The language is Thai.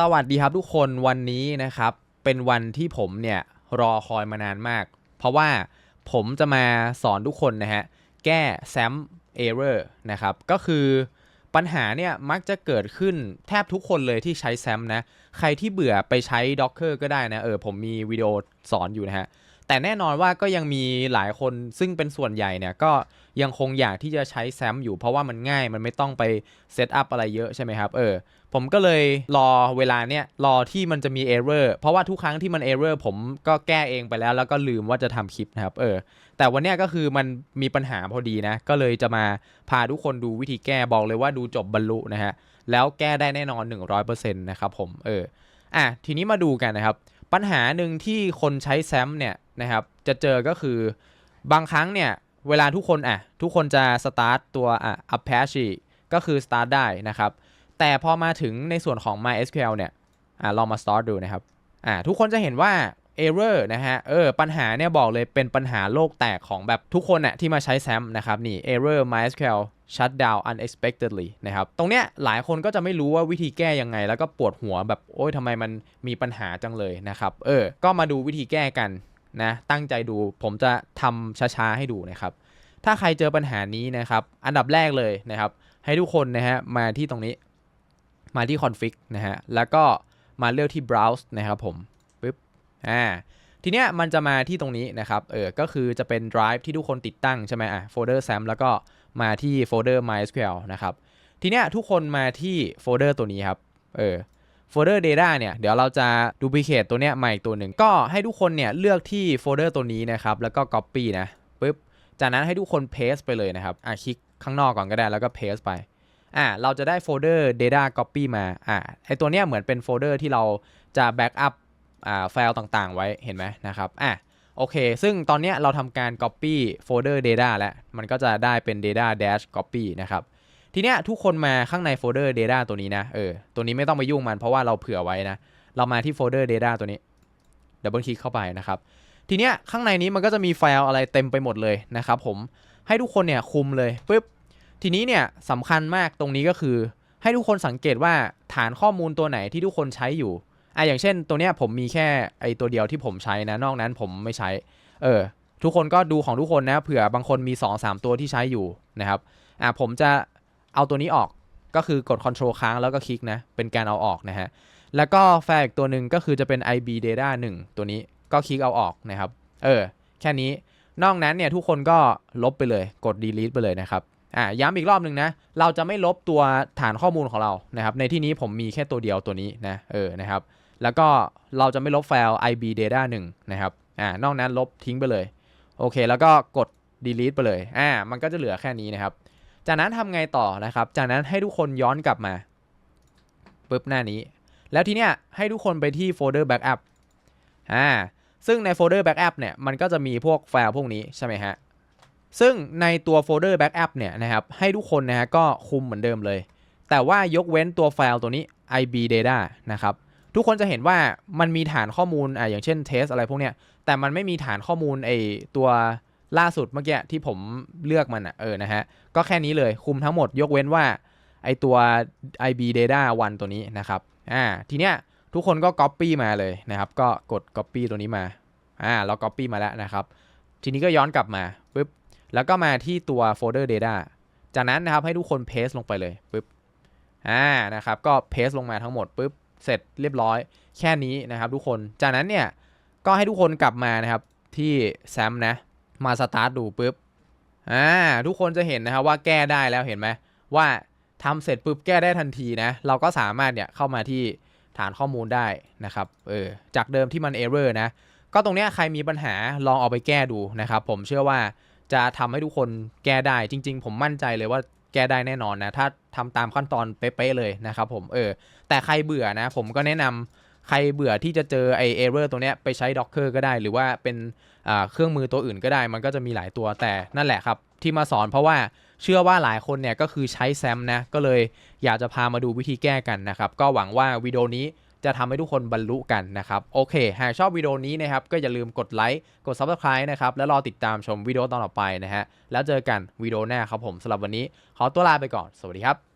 สวัสดีครับทุกคนวันนี้นะครับ เป็นวันที่ผมเนี่ยรอคอยมานานมาก เพราะว่าผมจะมาสอนทุกคนนะฮะ แก้แซมเอเรอร์นะครับ ก็คือปัญหาเนี่ยมักจะเกิดขึ้นแทบทุกคนเลยที่ใช้แซมนะ ใครที่เบื่อไปใช้ Docker ก็ได้นะ เออผมมีวิดีโอสอนอยู่นะฮะ แต่แน่นอนว่าก็ยังมีหลายคนซึ่งเป็นส่วนใหญ่เนี่ยก็ยังคงอยากที่จะใช้แซมอยู่เพราะว่ามันง่ายมันไม่ต้องไปเซตอัพอะไรเยอะใช่ไหมครับเออผมก็เลยรอเวลาเนี่ยรอที่มันจะมีเอเรอร์เพราะว่าทุกครั้งที่มันเอเรอร์ผมก็แก้เองไปแล้ว แล้วก็ลืมว่าจะทำคลิปนะครับเออแต่วันเนี้ยก็คือมันมีปัญหาพอดีนะ ก็เลยจะมาพาทุกคนดูวิธีแก้บอกเลยว่าดูจบบรรลุนะฮะแล้วแก้ได้แน่นอน 100%นะครับผมเอออะทีนี้มาดูกันนะครับ ปัญหาหนึ่งที่คนใช้แซมเนี่ย นะครับ จะเจอก็คือบางครั้งเนี่ย เวลาทุกคนอะทุกคนจะสตาร์ตตัวอะ Apache ก็คือสตาร์ทได้นะครับ แต่พอมาถึงในส่วนของ MySQL เนี่ยอะลองมา start ดูนะครับอ่าทุกคนจะเห็นว่า error นะฮะเออปัญหาเนี่ยบอกเลยเป็นปัญหาโลกแตกของแบบทุกคนน่ะที่มาใช้แซมนะครับนี่ error MySQL shut down unexpectedly นะครับตรงเนี้ยหลายคนก็จะไม่รู้ว่าวิธีแก้ยังไง แล้วก็ปวดหัวแบบโอ๊ยทำไมมันมีปัญหาจังเลยนะครับเออก็มาดูวิธีแก้กัน นะตั้งใจดูผมจะทำช้าๆให้ดูนะครับ ถ้าใครเจอปัญหานี้นะครับ อันดับแรกเลยนะครับ ให้ทุกคนนะฮะมาที่ตรงนี้ มาที่ config นะฮะแล้วก็มาเลือกที่ browse นะครับผมปึ๊บอ่าทีเนี้ยมันจะมาที่ตรงนี้นะครับเออก็คือจะเป็น drive ที่ทุกคนติดตั้งใช่ไหมอะโฟลเดอร์ SAM แล้วก็มาที่โฟลเดอร์ MySQL นะครับทีเนี้ยทุกคนมาที่โฟลเดอร์ตัวนี้ครับเออ โฟลเดอร์ data เนี่ยเดี๋ยวเราจะ duplicate ตัวเนี้ยมาอีกตัวหนึ่งก็ให้ทุกคนเนี่ยเลือกที่โฟลเดอร์ตัวนี้นะครับแล้วก็ copy นะปึ๊บจากนั้นให้ทุกคน paste ไปเลยนะครับอะคลิกข้างนอกก่อนก็ได้แล้วก็ paste ไปอ่าเราจะได้โฟลเดอร์ data copy มาอ่าไอตัวเนี้ยเหมือนเป็นโฟลเดอร์ที่เราจะ backup อ่าไฟล์ต่างๆ ไว้เห็นไหมนะครับอะโอเค ซึ่งตอนเนี้ยเราทำการ copy โฟลเดอร์ data แล้วมันก็จะได้เป็น data dash copy นะครับ ทีเนี้ยทุกคนมาข้างในโฟลเดอร์ data ตัวนี้นะ เออ ตัวนี้ไม่ต้องไปยุ่งมันเพราะว่าเราเผื่อไว้นะ เรามาที่โฟลเดอร์ data ตัวนี้ดับเบิลคลิกเข้าไปนะครับ ทีเนี้ยข้างในนี้มันก็จะมีไฟล์อะไรเต็มไปหมดเลยนะครับผม ให้ทุกคนเนี่ยคุมเลยปึ๊บ ทีนี้เนี่ยสำคัญมากตรงนี้ก็คือ ให้ทุกคนสังเกตว่าฐานข้อมูลตัวไหนที่ทุกคนใช้อยู่อะอย่างเช่นตัวเนี้ยผมมีแค่ไอตัวเดียวที่ผมใช้นะ นอกนั้นผมไม่ใช้ เออ ทุกคนก็ดูของทุกคนนะ เผื่อบางคนมี 2-3 ตัวที่ใช้อยู่นะครับ อะผมจะ เอาตัวนี้ออกก็คือกด Ctrl ค้างแล้วก็คลิกนะเป็นการเอาออกนะฮะแล้วก็แฟล์อีกตัวหนึ่งก็คือจะเป็น ib data 1 ตัวนี้ก็คลิกเอาออกนะครับ เออ แค่นี้นอกนั้นเนี่ยทุกคนก็ลบไปเลยกด delete ไปเลยนะครับอ่าย้ำอีกรอบหนึ่งนะ เราจะไม่ลบตัวฐานข้อมูลของเรานะครับ ในที่นี้ผมมีแค่ตัวเดียวตัวนี้นะเออนะครับ แล้วก็เราจะไม่ลบไฟล์ ib data 1 นะครับอ่านอกนั้นลบทิ้งไปเลย โอเค แล้วก็กด delete ไปเลยอ่ามันก็จะเหลือแค่นี้นะครับ จากนั้นทำไงต่อนะครับ จากนั้นให้ทุกคนย้อนกลับมาปุ๊บหน้านี้ แล้วทีเนี้ยให้ทุกคนไปที่โฟลเดอร์ backup อ่าซึ่งในโฟลเดอร์ backup เนี่ยมันก็จะมีพวกไฟล์พวกนี้ใช่ไหมฮะซึ่งในตัวโฟลเดอร์ backup เนี่ยนะครับให้ทุกคนนะฮะก็คุมเหมือนเดิมเลย แต่ว่ายกเว้นตัวไฟล์ตัวนี้ ib data นะครับทุกคนจะเห็นว่ามันมีฐานข้อมูลอ่าอย่างเช่น test อะไรพวกเนี้ยแต่มันไม่มีฐานข้อมูลไอตัว ล่าสุดเมื่อกี้ที่ผมเลือกมันอะเออนะฮะ ก็แค่นี้เลยคุมทั้งหมดยกเว้นว่าไอตัว ib data 1 ตัวนี้นะครับอ่าทีเนี้ยทุกคนก็ copy มาเลยนะครับ ก็กด copy ตัวนี้มาอ่าเรา copy มาแล้วนะครับ ทีนี้ก็ย้อนกลับมาปุ๊บแล้วก็มาที่ตัวโฟลเดอร์ data จากนั้นนะครับให้ทุกคน paste ลงไปเลยปุ๊บอ่านะครับก็ paste ลงมาทั้งหมดปุ๊บเสร็จเรียบร้อย แค่นี้นะครับทุกคนจากนั้นเนี่ยก็ให้ทุกคนกลับมานะครับที่แซมนะ มาสตาร์ทดูปุ๊บอ่าทุกคนจะเห็นนะครับว่าแก้ได้แล้วเห็นไหมว่าทำเสร็จปุ๊บแก้ได้ทันทีนะ เราก็สามารถเนี่ยเข้ามาที่ฐานข้อมูลได้นะครับเออจากเดิมที่มันเอ r ร r นะ ก็ตรงเนี้ยใครมีปัญหาลองเอาไปแก้ดูนะครับ ผมเชื่อว่าจะทำให้ทุกคนแก้ได้จริง ๆ ผมมั่นใจเลยว่าแก้ได้แน่นอนนะ ถ้าทำตามขั้นตอนเป๊ะๆเลยนะครับผมเออแต่ใครเบื่อนะ ผมก็แนะนำ ใครเบื่อที่จะเจอไอเอ r ร r ตัวเนี้ยไปใช้ Docker ก็ได้ หรือว่าเป็นเครื่องมือตัวอื่นก็ได้ มันก็จะมีหลายตัวแต่นั่นแหละครับ ที่มาสอนเพราะว่าเชื่อว่าหลายคนเนี่ยก็คือใช้แซมนะ ก็เลยอยากจะพามาดูวิธีแก้กันนะครับ ก็หวังว่าวิดีโอนี้จะทำให้ทุกคนบรรลุกันนะครับ โอเค หากชอบวิดีโอนี้นะครับ ก็อย่าลืมกดไลค์กด Subscribe นะครับ แล้วรอติดตามชมวิดีโอตอนต่อไปนะฮะแล้วเจอกันวิดีโอหน้าครับผมสำหรับวันนี้ ขอตัวลาไปก่อน สวัสดีครับ